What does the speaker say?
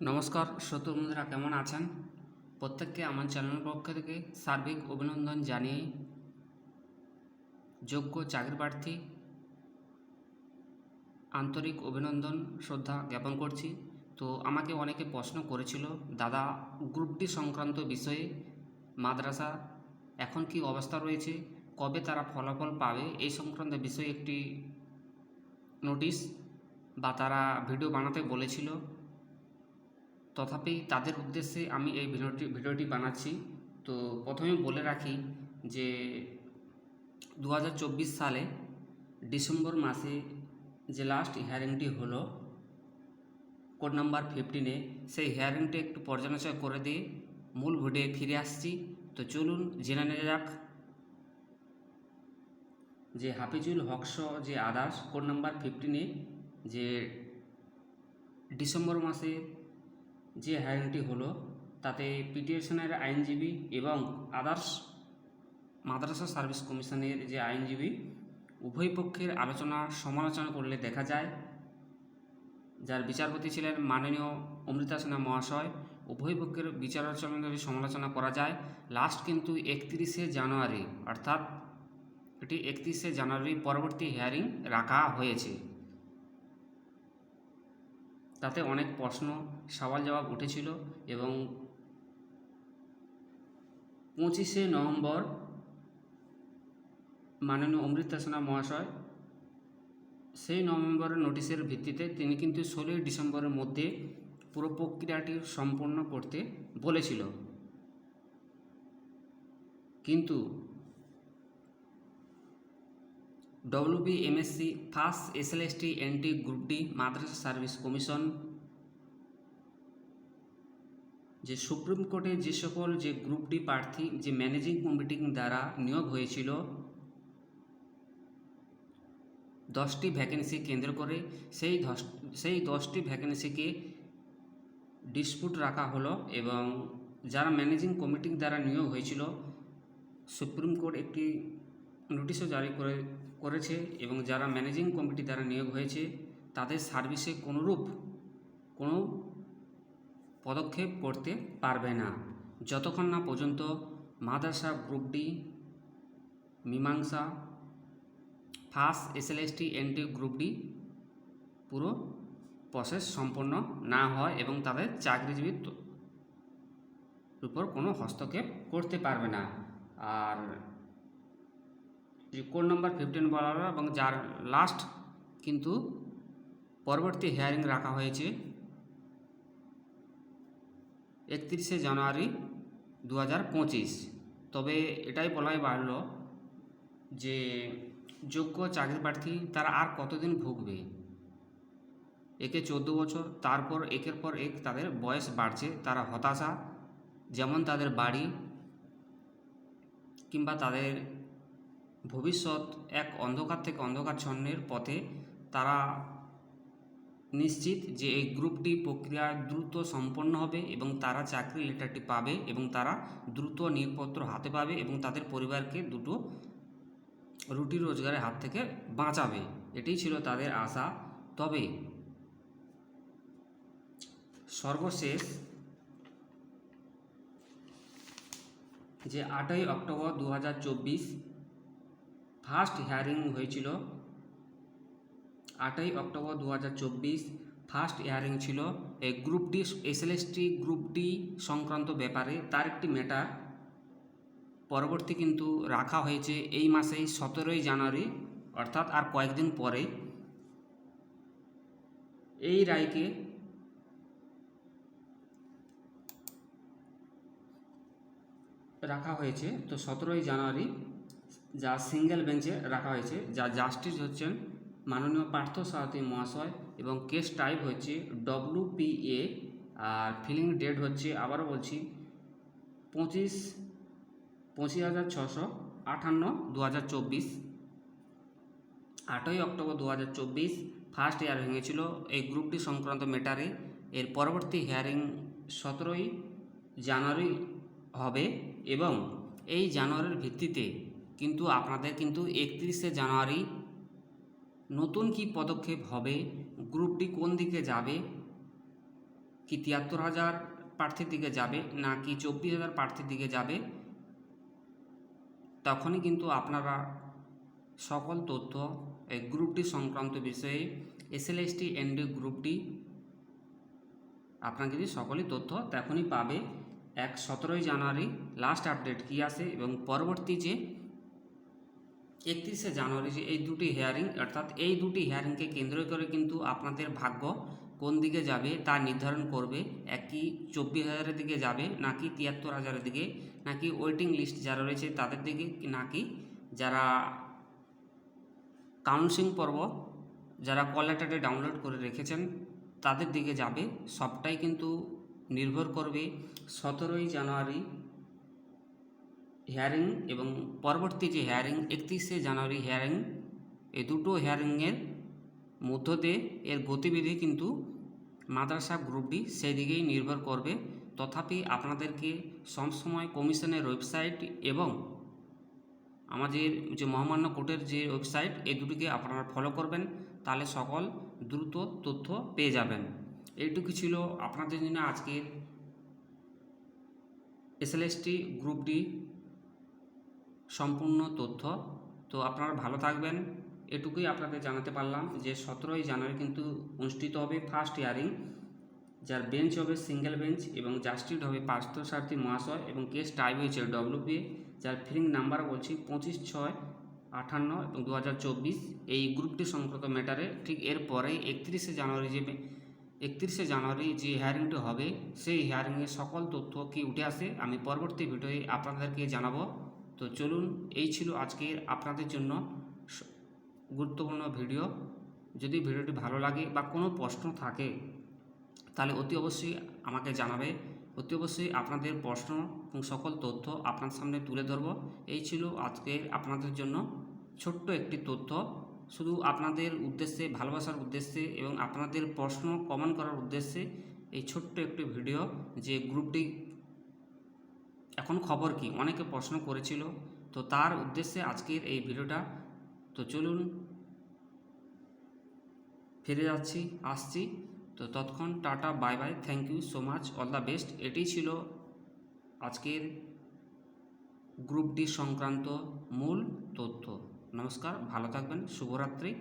নমস্কার শ্রোত বন্ধুরা কেমন আছেন? প্রত্যেককে আমার চ্যানেলের পক্ষ থেকে সার্বিক অভিনন্দন জানিয়ে যোগ্য চাকরি প্রার্থী, আন্তরিক অভিনন্দন, শ্রদ্ধা জ্ঞাপন করছি। তো আমাকে অনেকে প্রশ্ন করেছিল, দাদা, গ্রুপ ডি সংক্রান্ত বিষয়ে মাদ্রাসা এখন কি অবস্থা রয়েছে? কবে তারা ফলাফল পাবে? এই সংক্রান্ত বিষয়ে একটি নোটিশ বা তারা ভিডিও বানাতে বলেছিল। তথাপি তাদের উদ্দেশ্যে আমি এই ভিডিওটি ভিডিওটি বানাচ্ছি। তো প্রথমে বলে রাখি যে দু হাজার চব্বিশ সালে ডিসেম্বর মাসে যে লাস্ট হিয়ারিংটি হলো কোড নাম্বার ফিফটিনে সেই হিয়ারিংটি একটু পর্যালোচনা করে দিয়ে মূল ভিডিও ফিরে আসছি। তো চলুন জেনে নেওয়া যাক যে হাফিজুল হকস যে আদার্স কোড নাম্বার ফিফটিনে যে ডিসেম্বর মাসে যে হায়ারিংটি হলো, তাতে পিটিশনের আইনজীবী এবং আদার্স মাদ্রাসা সার্ভিস কমিশনের যে আইনজীবী উভয় পক্ষের আলোচনা সমালোচনা করলে দেখা যায়, যার বিচারপতি ছিলেন মাননীয় অমৃতা সিনহা মহাশয়, উভয় পক্ষের বিচারালোচনা যদি সমালোচনা করা যায়। লাস্ট কিন্তু একত্রিশে জানুয়ারি, অর্থাৎ এটি একত্রিশে জানুয়ারি পরবর্তী হিয়ারিং রাখা হয়েছে। তাতে অনেক প্রশ্ন, সওয়াল জবাব উঠেছিল এবং পঁচিশে নভেম্বর মাননীয় অমৃতা সিনহা মহাশয়, সেই নভেম্বরের নোটিশের ভিত্তিতে তিনি কিন্তু ষোলোই ডিসেম্বরের মধ্যে পুরো প্রক্রিয়াটি সম্পন্ন করতে বলেছিল। কিন্তু WB MSC first SLST NT group D Madrasa service commission যে সুপ্রিম কোর্টে যে সকল যে গ্রুপ ডি প্রার্থী, যে ম্যানেজিং কমিটি দ্বারা নিয়োগ হয়েছিল, দশটি ভ্যাকেন্সি কেন্দ্র করে সেই দশ, সেই দশটি ভ্যাকেন্সিকে ডিসপুট রাখা হলো এবং যারা ম্যানেজিং কমিটি দ্বারা নিয়োগ হয়েছিল সুপ্রিম কোর্ট একটি নোটিশও জারি করে করেছে এবং যারা ম্যানেজিং কমিটি দ্বারা নিয়োগ হয়েছে, তাদের সার্ভিসে কোনোরূপ কোনো পদক্ষেপ করতে পারবে না। যতক্ষণ না পর্যন্ত মাদ্রাসা গ্রুপ ডি মীমাংসা first SLST NT group D পুরো প্রসেস সম্পন্ন না হয় এবং তাদের চাকরিজীবীর উপর কোনো হস্তক্ষেপ করতে পারবে না। আর যে কোড নম্বর ফিফটিন বলা এবং যার লাস্ট কিন্তু পরবর্তী হিয়ারিং রাখা হয়েছে একত্রিশে জানুয়ারি দু হাজার পঁচিশ। তবে এটাই বলাই বাড়ল যে যোগ্য চাকরি প্রার্থী তারা আর কতদিন ভুগবে? একে চোদ্দ বছর, তারপর একের পর এক তাদের বয়স বাড়ছে, তারা হতাশা, যেমন তাদের বাড়ি কিংবা তাদের ভবিষ্যৎ এক অন্ধকার থেকে অন্ধকারচ্ছন্নের পথে তারা নিশ্চিত যে এই গ্রুপটি প্রক্রিয়া দ্রুত সম্পন্ন হবে এবং তারা চাকরি লেটারটি পাবে এবং তারা দ্রুত নিয়োগপত্র হাতে পাবে এবং তাদের পরিবারকে দুটো রুটি রোজগারের হাত থেকে বাঁচাবে। এটাই ছিল তাদের আশা। তবে সর্বশেষ যে আটই অক্টোবর দু হাজার চব্বিশ ফার্স্ট হিয়ারিং হয়েছিল আটই অক্টোবর দু হাজার চব্বিশ। ফার্স্ট হিয়ারিং ছিল এই group D SLST group D সংক্রান্ত ব্যাপারে। তার একটি ম্যাটার পরবর্তী কিন্তু রাখা হয়েছে এই মাসেই সতেরোই জানুয়ারি, অর্থাৎ আর কয়েকদিন পরে। এই রায়কে রাখা হয়েছে। তো সতেরোই জানুয়ারি যা সিঙ্গেল বেঞ্চে রাখা হয়েছে, যা জাস্টিস হচ্ছেন মাননীয় পার্থ সারথী মহাশয় এবং কেস টাইপ হচ্ছে W A R filing date হচ্ছে, আবারও বলছি, পঁচিশ পঁচিশ হাজার ছশো আটান্ন দু হাজার চব্বিশ। আটই অক্টোবর দু হাজার চব্বিশ ফার্স্ট ইয়ার ভেঙেছিল, এই গ্রুপটি সংক্রান্ত ম্যাটারে এর পরবর্তী হিয়ারিং সতেরোই জানুয়ারি হবে এবং এই জানুয়ারির ভিত্তিতে কিন্তু আপনাদের কিন্তু একত্রিশে জানুয়ারি নতুন কি পদক্ষেপ হবে? গ্রুপটি কোন দিকে যাবে? কি তিয়াত্তর হাজার প্রার্থীর দিকে যাবে না কি চব্বিশ হাজার প্রার্থীর দিকে যাবে? তখনই কিন্তু আপনারা সকল তথ্য এই গ্রুপটি সংক্রান্ত বিষয়ে এসএলএসটি এনডি গ্রুপটি আপনার যদি সকলই তথ্য তখনই পাবে। এক সতেরোই জানুয়ারি লাস্ট আপডেট কী আসে এবং পরবর্তী যে একত্রিশে জানুয়ারি যে এই দুটি হেয়ারিং অর্থাৎ এই দুটি হেয়ারিংকে কেন্দ্র করে কিন্তু আপনাদের ভাগ্য কোন দিকে যাবে তা নির্ধারণ করবে। এক চব্বিশ হাজারের দিকে যাবে, নাকি তিয়াত্তর হাজারের দিকে, নাকি ওয়েটিং লিস্ট যারা রয়েছে তাদের দিকে, নাকি যারা কাউন্সিলিং পর্ব, যারা কল লেটারে ডাউনলোড করে রেখেছেন, তাদের দিকে যাবে। সবটাই কিন্তু নির্ভর করবে সতেরোই জানুয়ারি হিয়ারিং এবং পরবর্তী যে হিয়ারিং একত্রিশে জানুয়ারি হিয়ারিং এই দুটো হিয়ারিংয়ের মধ্য দিয়ে এর গতিবিধি কিন্তু মাদ্রাসা গ্রুপটি সেই দিকেই নির্ভর করবে। তথাপি আপনাদেরকে সবসময় কমিশনের ওয়েবসাইট এবং আমাদের যে মহামান্য কোর্টের যে ওয়েবসাইট এই দুটিকে আপনারা ফলো করবেন। তাহলে সকল দ্রুত তথ্য পেয়ে যাবেন। এইটুকু ছিল আপনাদের জন্য আজকের এসএলএসটি গ্রুপ ডি সম্পূর্ণ তথ্য। তো আপনারা ভালো থাকবেন। এটুকুই আপনাদের জানাতে পারলাম যে সতেরোই জানুয়ারি কিন্তু অনুষ্ঠিত হবে ফার্স্ট ইয়ারিং যার বেঞ্চ হবে সিঙ্গেল বেঞ্চ এবং জাস্টিস হবে পার্থসারথী মহাশয় এবং কেস টাইপ হয়েছে ডব্লিউপি যার ফিলিং নাম্বার বলছি পঁচিশ ছয় আটান্ন এবং দু হাজার চব্বিশ। এই গ্রুপটি সংক্রান্ত ম্যাটারে ঠিক এর পরেই একত্রিশে জানুয়ারি যে একত্রিশে জানুয়ারি যে হিয়ারিংটি হবে, সেই হিয়ারিংয়ের সকল তথ্য কি উঠে আসে আমি পরবর্তী ভিডিওয়ে আপনাদেরকে জানাব। তো চলুন, এই ছিল আজকের আপনাদের জন্য গুরুত্বপূর্ণ ভিডিও। যদি ভিডিওটি ভালো লাগে বা কোনো প্রশ্ন থাকে, তাহলে অতি অবশ্যই আমাকে জানাবে। অতি অবশ্যই আপনাদের প্রশ্ন এবং সকল তথ্য আপনার সামনে তুলে ধরব। এই ছিল আজকের আপনাদের জন্য ছোট্ট একটি তথ্য। শুধু আপনাদের উদ্দেশ্যে, ভালোবাসার উদ্দেশ্যে এবং আপনাদের প্রশ্ন কমন করার উদ্দেশ্যে এই ছোট্ট একটি ভিডিও যে গ্রুপটি এখন খবর কি? অনেকে প্রশ্ন করেছিল, তো তার উদ্দেশ্যে আজকের এই ভিডিওটা। তো চলুন, ফিরে যাচ্ছি, আসছি। তো তৎক্ষণ tata, bye bye thank you so much all the best এটি ছিল আজকের গ্রুপ ডি সংক্রান্ত মূল তথ্য। নমস্কার, ভালো থাকবেন, শুভরাত্রি।